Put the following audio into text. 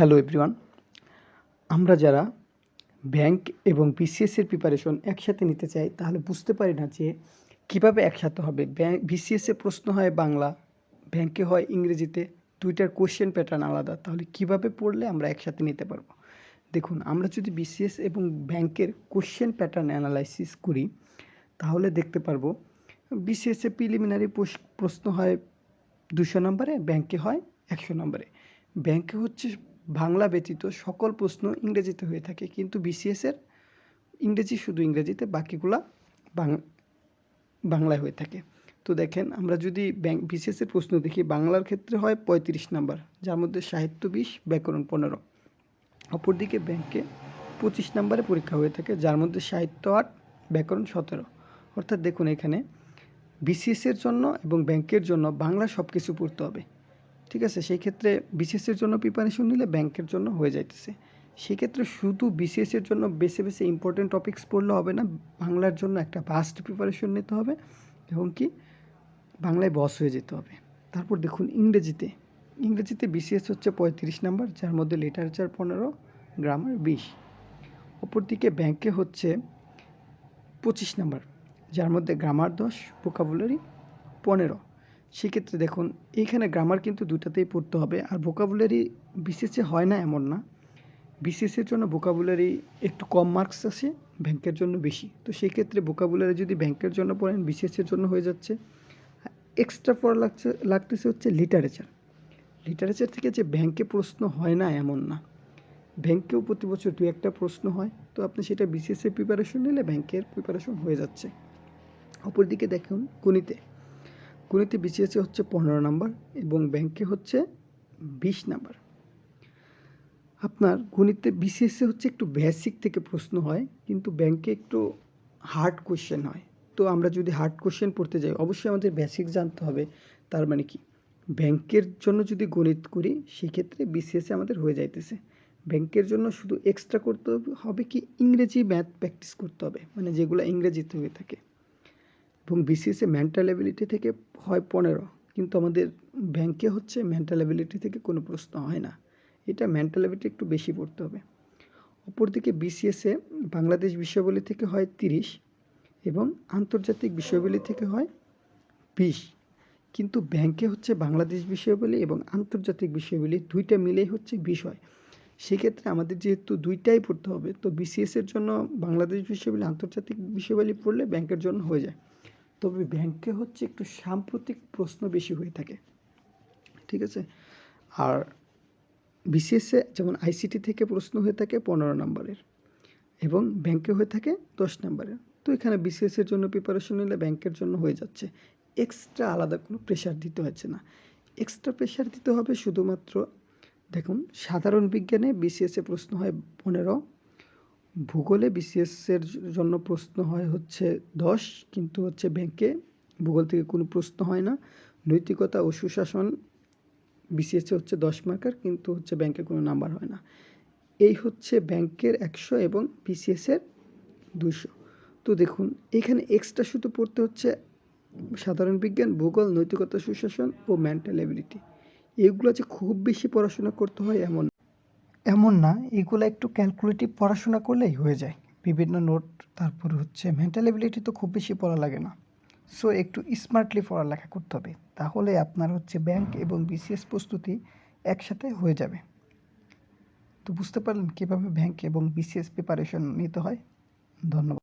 Hello everyone আমরা যারা bank এবং বিসিএস এর প্রিপারেশন একসাথে নিতে চাই, তাহলে বুঝতে পারি না যে কীভাবে একসাথে হবে। ব্যাংক বিসিএস প্রশ্ন হয় বাংলা ব্যাংকে হয় ইংরেজিতে, দুইটার কোশ্চেন প্যাটার্ন আলাদা। তাহলে কীভাবে পড়লে আমরা একসাথে নিতে পারব? দেখুন, আমরা যদি বিসিএস এবং ব্যাংকের কোশ্চেন প্যাটার্ন অ্যানালাইসিস করি, তাহলে দেখতে পারব বিসিএস প্রিলিমিনারি প্রশ্ন হয় দুশো নম্বরে ব্যাংকে হয় একশো নম্বরে। ব্যাংকে হচ্ছে বাংলা ব্যতীত সকল প্রশ্ন ইংরেজিতে হয়ে থাকে। কিন্তু বিসিএসের ইংরেজি শুধু ইংরেজিতে, বাকিগুলা বাংলায় হয়ে থাকে। তো দেখেন, আমরা যদি ব্যাংক বিসিএসের প্রশ্ন দেখি, বাংলার ক্ষেত্রে হয় পঁয়ত্রিশ নাম্বার, যার মধ্যে সাহিত্য বিশ, ব্যাকরণ পনেরো। অপরদিকে ব্যাংকে পঁচিশ নাম্বারে পরীক্ষা হয়ে থাকে, যার মধ্যে সাহিত্য আট, ব্যাকরণ সতেরো। অর্থাৎ দেখুন এখানে বিসিএসের জন্য এবং ব্যাংকের জন্য বাংলা সব কিছু পড়তে হবে। ঠিক আছে সেই ক্ষেত্রে বিসিএসের জন্য প্রিপারেশন নিলে ব্যাংকের জন্য হয়ে যাইতেছে। সেক্ষেত্রে শুধু বিসিএসের জন্য বেছে বেছে ইম্পর্টেন্ট টপিকস পড়লে হবে না, বাংলার জন্য একটা ভাস্ট প্রিপারেশন নিতে হবে এবং কি বাংলায় বস হয়ে যেতে হবে। তারপর দেখুন ইংরেজিতে ইংরেজিতে বিসিএস হচ্ছে পঁয়ত্রিশ নাম্বার, যার মধ্যে লিটারেচার পনেরো গ্রামার বিশ। অপরদিকে ব্যাংকে হচ্ছে পঁচিশ নাম্বার, যার মধ্যে গ্রামার দশ ভোকাবুলারি পনেরো। সেক্ষেত্রে দেখুন, এইখানে গ্রামার কিন্তু দুটাতেই পড়তে হবে। আর ভোকাবুলারি বিসিএসে হয় না এমন না। বিসিএসের জন্য ভোকাবুলারি একটু কম মার্কস আসে ব্যাংকের জন্য বেশি। তো সেই ক্ষেত্রে ভোকাবুলারি যদি ব্যাংকের জন্য পড়েন বিসিএসের জন্য হয়ে যাচ্ছে। এক্সট্রা পড়া লাগছে, লাগতেছে হচ্ছে লিটারেচার লিটারেচার থেকে যে ব্যাংকে প্রশ্ন হয় না এমন না। ব্যাংকেও প্রতি বছর দু একটা প্রশ্ন হয়। তো আপনি সেটা বিসিএসের প্রিপারেশন নিলে ব্যাংকের প্রিপারেশন হয়ে যাচ্ছে। অপরদিকে দেখুন, গণিতে। গণিতে বিসিএসে হচ্ছে পনেরো নাম্বার এবং ব্যাংকে হচ্ছে বিশ নাম্বার। আপনার গণিতে বিসিএসে হচ্ছে একটু বেসিক থেকে প্রশ্ন হয়, কিন্তু ব্যাংকে একটু হার্ড কোশ্চেন হয়। তো আমরা যদি হার্ড কোশ্চেন পড়তে যাই, অবশ্যই আমাদের বেসিক জানতে হবে। তার মানে কি? ব্যাংকের জন্য যদি গণিত করি, সেক্ষেত্রে বিসিএসে আমাদের হয়ে যাইতেছে। ব্যাংকের জন্য শুধু এক্সট্রা করতে হবে কি ইংরেজি ম্যাথ প্র্যাকটিস করতে হবে মানে যেগুলো ইংরেজিতে হয়ে থাকে। এবং বিসিএসে মেন্টাল অ্যাবিলিটি থেকে হয় পনেরো, কিন্তু আমাদের ব্যাংকে হচ্ছে মেন্টাল অ্যাবিলিটি থেকে কোনো প্রশ্ন হয় না। এটা মেন্টাল অ্যাবিলিটি একটু বেশি পড়তে হবে। অপরদিকে বিসিএসে বাংলাদেশ বিষয়াবলী থেকে হয় তিরিশ এবং আন্তর্জাতিক বিষয়াবলী থেকে হয় বিশ। কিন্তু ব্যাংকে হচ্ছে বাংলাদেশ বিষয়াবলী এবং আন্তর্জাতিক বিষয়াবলী দুইটা মিলেই হচ্ছে বিষয়। সেক্ষেত্রে আমাদের যেহেতু দুইটাই পড়তে হবে, তো বিসিএসের জন্য বাংলাদেশ বিষয়াবলী, আন্তর্জাতিক বিষয়াবলী পড়লে ব্যাংকের জন্য হয়ে যায়। তবে ব্যাংকে হচ্ছে একটু সাম্প্রতিক প্রশ্ন বেশি হয়ে থাকে। ঠিক আছে? আর বিসিএসে যেমন আইসিটি থেকে প্রশ্ন হয়ে থাকে পনেরো নম্বরের এবং ব্যাংকে হয়ে থাকে দশ নম্বরের। তো এখানে বিসিএসের জন্য প্রিপারেশন নিলে ব্যাংকের জন্য হয়ে যাচ্ছে। এক্সট্রা আলাদা কোনো প্রেশার দিতে হচ্ছে না। এক্সট্রা প্রেশার দিতে হবে শুধুমাত্র দেখুন, সাধারণ বিজ্ঞানে বিসিএসে প্রশ্ন হয় পনেরো ভূগোলে বিসিএসের জন্য প্রশ্ন হয় হচ্ছে দশ, কিন্তু হচ্ছে ব্যাংকে ভূগোল থেকে কোনো প্রশ্ন হয় না। নৈতিকতা ও সুশাসন বিসিএসে হচ্ছে দশ মার্কার, কিন্তু হচ্ছে ব্যাংকে কোনো নাম্বার হয় না। এই হচ্ছে ব্যাংকের একশো এবং বিসিএসের দুশো তো দেখুন, এখানে এক্সট্রা শুধু পড়তে হচ্ছে সাধারণ বিজ্ঞান, ভূগোল, নৈতিকতা, সুশাসন ও মেন্টাল এবিলিটি। এগুলো যে খুব বেশি পড়াশোনা করতে হয় এমন এমন না, এগুলো একটু ক্যালকুলেটিভ পড়াশোনা করলেই হয়ে যায়। বিভিন্ন নোট, তারপর হচ্ছে মেন্টাল এবিলিটি তো খুব বেশি পড়া লাগে না। সো একটু স্মার্টলি পড়ালেখা করতে হবে, তাহলে আপনার হচ্ছে ব্যাংক এবং বিসিএস প্রস্তুতি একসাথে হয়ে যাবে। তো বুঝতে পারলেন কীভাবে ব্যাংক এবং বিসিএস প্রিপারেশন নিতে হয়? ধন্যবাদ।